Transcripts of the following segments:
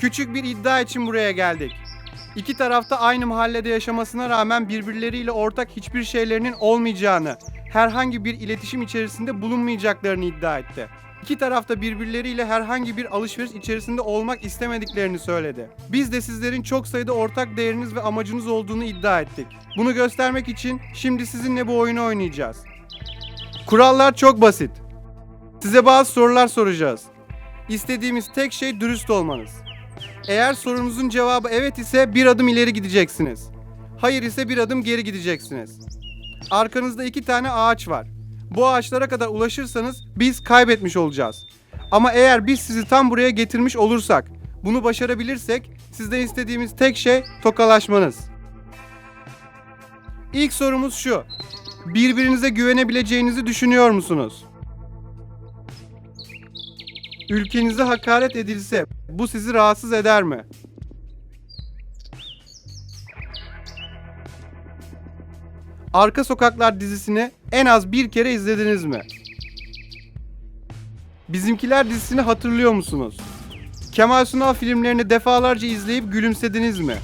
Küçük bir iddia için buraya geldik. İki tarafta aynı mahallede yaşamasına rağmen birbirleriyle ortak hiçbir şeylerinin olmayacağını, herhangi bir iletişim içerisinde bulunmayacaklarını iddia etti. İki tarafta birbirleriyle herhangi bir alışveriş içerisinde olmak istemediklerini söyledi. Biz de sizlerin çok sayıda ortak değeriniz ve amacınız olduğunu iddia ettik. Bunu göstermek için şimdi sizinle bu oyunu oynayacağız. Kurallar çok basit. Size bazı sorular soracağız. İstediğimiz tek şey dürüst olmanız. Eğer sorunuzun cevabı evet ise bir adım ileri gideceksiniz. Hayır ise bir adım geri gideceksiniz. Arkanızda iki tane ağaç var. Bu ağaçlara kadar ulaşırsanız biz kaybetmiş olacağız. Ama eğer biz sizi tam buraya getirmiş olursak, bunu başarabilirsek sizden istediğimiz tek şey tokalaşmanız. İlk sorumuz şu. Birbirinize güvenebileceğinizi düşünüyor musunuz? Ülkenize hakaret edilse bu sizi rahatsız eder mi? Arka Sokaklar dizisini en az bir kere izlediniz mi? Bizimkiler dizisini hatırlıyor musunuz? Kemal Sunal filmlerini defalarca izleyip gülümsediniz mi?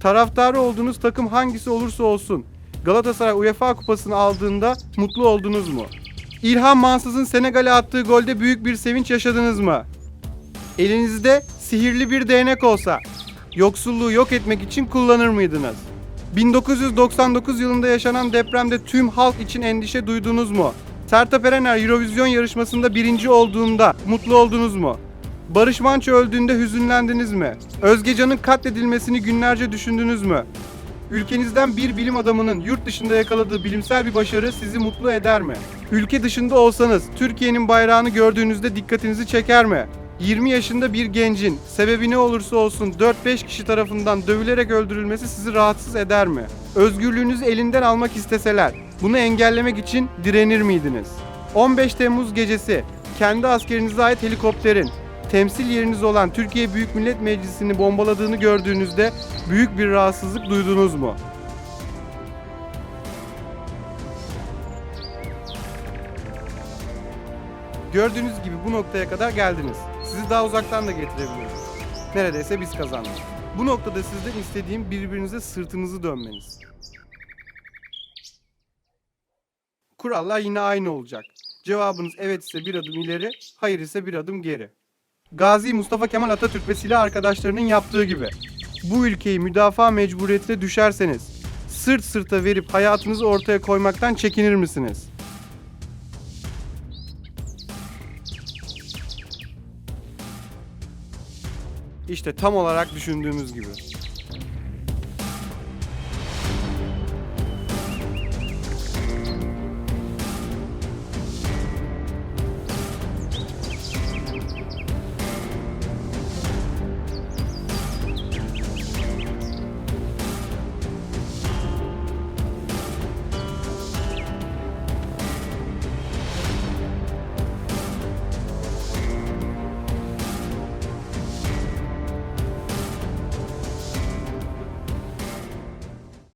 Taraftarı olduğunuz takım hangisi olursa olsun Galatasaray UEFA kupasını aldığında mutlu oldunuz mu? İlhan Mansız'ın Senegal'e attığı golde büyük bir sevinç yaşadınız mı? Elinizde sihirli bir değnek olsa yoksulluğu yok etmek için kullanır mıydınız? 1999 yılında yaşanan depremde tüm halk için endişe duydunuz mu? Sertab Erener Eurovision yarışmasında birinci olduğunda mutlu oldunuz mu? Barış Manço öldüğünde hüzünlendiniz mi? Özgecan'ın katledilmesini günlerce düşündünüz mü? Ülkenizden bir bilim adamının yurt dışında yakaladığı bilimsel bir başarı sizi mutlu eder mi? Ülke dışında olsanız Türkiye'nin bayrağını gördüğünüzde dikkatinizi çeker mi? 20 yaşında bir gencin sebebi ne olursa olsun 4-5 kişi tarafından dövülerek öldürülmesi sizi rahatsız eder mi? Özgürlüğünüzü elinden almak isteseler bunu engellemek için direnir miydiniz? 15 Temmuz gecesi kendi askerinize ait helikopterin temsil yeriniz olan Türkiye Büyük Millet Meclisi'ni bombaladığını gördüğünüzde büyük bir rahatsızlık duydunuz mu? Gördüğünüz gibi bu noktaya kadar geldiniz. Sizi daha uzaktan da getirebiliyoruz. Neredeyse biz kazandık. Bu noktada sizden istediğim birbirinize sırtınızı dönmeniz. Kurallar yine aynı olacak. Cevabınız evet ise bir adım ileri, hayır ise bir adım geri. Gazi Mustafa Kemal Atatürk ve silah arkadaşlarının yaptığı gibi. Bu ülkeyi müdafaa mecburiyetine düşerseniz sırt sırta verip hayatınızı ortaya koymaktan çekinir misiniz? İşte tam olarak düşündüğümüz gibi.